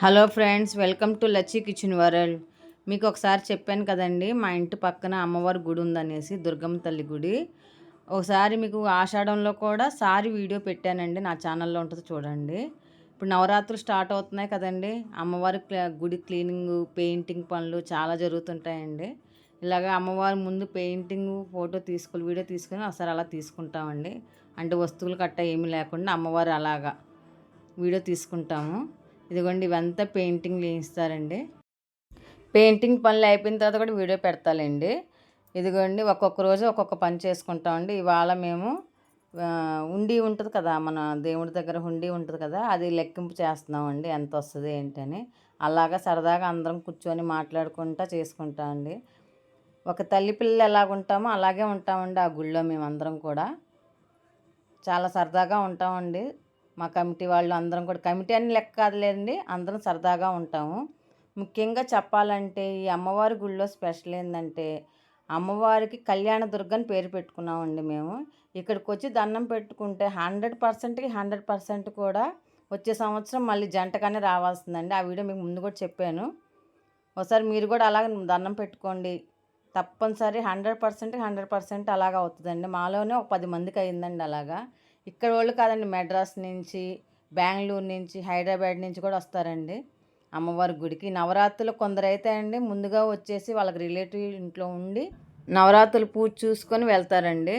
Hello friends welcome to Lachchi kitchen world. మీకు ఒకసారి చెప్పాను కదండి మా ఇంటి పక్కన అమ్మవారి గుడి ఉందనేసి దుర్గమ్మ తల్లి గుడి. ఒకసారి మీకు ఆషాఢంలో కూడా సారి వీడియో పెట్టానండి నా ఛానల్లో ఉంటుంది చూడండి. ఇప్పుడు నవరాత్రులు స్టార్ట్ అవుతున్నాయి కదండి అమ్మవారి గుడి క్లీనింగ్ పెయింటింగ్ పనులు చాలా జరుగుతుంటాయండి. ఇలాగ అమ్మవారి ముందు పెయింటింగ్ ఫోటో తీసుకుని వీడియో తీసుకుని ఒకసారి అలా తీసుకుంటామండి. అంటే వస్తువులు కట్ట ఏమీ లేకుండా అమ్మవారు అలాగా వీడియో తీసుకుంటాము. ఇదిగోండి ఇవంతా పెయింటింగ్ వేయిస్తారండి పెయింటింగ్ పనులు అయిపోయిన తర్వాత కూడా వీడియో పెడతాలండి. ఇదిగోండి ఒక్కొక్క రోజు ఒక్కొక్క పని చేసుకుంటామండి. ఇవాళ మేము ఉండి ఉంటుంది కదా మన దేవుడి దగ్గర హుండీ ఉంటుంది కదా అది లెక్కింపు చేస్తున్నామండి. ఎంత వస్తుంది ఏంటని. అలాగా సరదాగా అందరం కూర్చొని మాట్లాడుకుంటా చేసుకుంటామండి. ఒక తల్లి పిల్లలు ఎలాగ ఉంటామో అలాగే ఉంటామండి ఆ గుళ్ళో మేమందరం కూడా. చాలా సరదాగా ఉంటామండి. మా కమిటీ వాళ్ళు అందరం కూడా కమిటీ అని లెక్క కాదులేండి అందరం సరదాగా ఉంటాము. ముఖ్యంగా చెప్పాలంటే ఈ అమ్మవారి గుళ్ళో స్పెషల్ ఏంటంటే అమ్మవారికి కళ్యాణ దుర్గని పేరు పెట్టుకున్నామండి మేము. ఇక్కడికి వచ్చి దండం పెట్టుకుంటే హండ్రెడ్ పర్సెంట్కి హండ్రెడ్ పర్సెంట్ కూడా వచ్చే సంవత్సరం మళ్ళీ జంటగానే రావాల్సిందండి. ఆ వీడియో మీకు ముందు కూడా చెప్పాను. ఒకసారి మీరు కూడా అలాగ దండం పెట్టుకోండి. తప్పనిసరి హండ్రెడ్ పర్సెంట్ హండ్రెడ్ పర్సెంట్ అలాగ అవుతుందండి. మాలోనే ఒక పది మందికి అయిందండి అలాగా. ఇక్కడ వాళ్ళు కాదండి మెడ్రాస్ నుంచి బెంగళూరు నుంచి హైదరాబాద్ నుంచి కూడా వస్తారండి. అమ్మవారి గుడికి. నవరాత్రులు కొందరైతే అండి ముందుగా వచ్చేసి వాళ్ళకి రిలేటివ్ ఇంట్లో ఉండి నవరాత్రులు పూజ చూసుకొని వెళ్తారండి.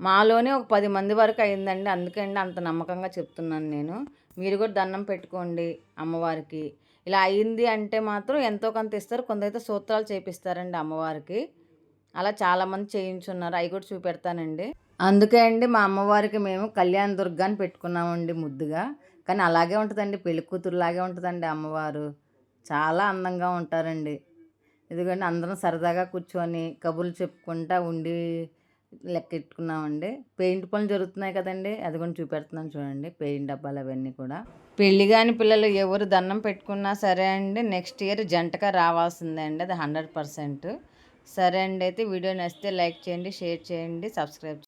మాలోనే ఒక పది మంది వరకు అయిందండి అందుకండి అంత నమ్మకంగా చెప్తున్నాను నేను. మీరు కూడా దండం పెట్టుకోండి అమ్మవారికి. ఇలా అయింది అంటే మాత్రం ఎంతో కొంత ఇస్తారు కొందరైతే సూత్రాలు చేపిస్తారండి అమ్మవారికి. అలా చాలామంది చేయించున్నారు. అవి కూడా చూపెడతానండి. అందుకే అండి మా అమ్మవారికి మేము కళ్యాణ దుర్గాన్ని పెట్టుకున్నామండి ముద్దుగా. కానీ అలాగే ఉంటుందండి. పెళ్ళి కూతురులాగే ఉంటుందండి అమ్మవారు. చాలా అందంగా ఉంటారండి. ఎందుకంటే అందరం సరదాగా కూర్చొని కబుర్లు చెప్పుకుంటా ఉండి లెక్కెట్టుకున్నామండి. పెయింట్ పనులు జరుగుతున్నాయి కదండి. అది కూడా చూపెడుతున్నాను చూడండి. పెయింట్ డబ్బాలు అవన్నీ కూడా. పెళ్ళి కాని పిల్లలు ఎవరు దండం పెట్టుకున్నా సరే అండి నెక్స్ట్ ఇయర్ జంటగా రావాల్సిందే అండి. అది హండ్రెడ్ పర్సెంట్. సరే అండి అయితే వీడియో నచ్చితే లైక్ చేయండి షేర్ చేయండి సబ్స్క్రైబ్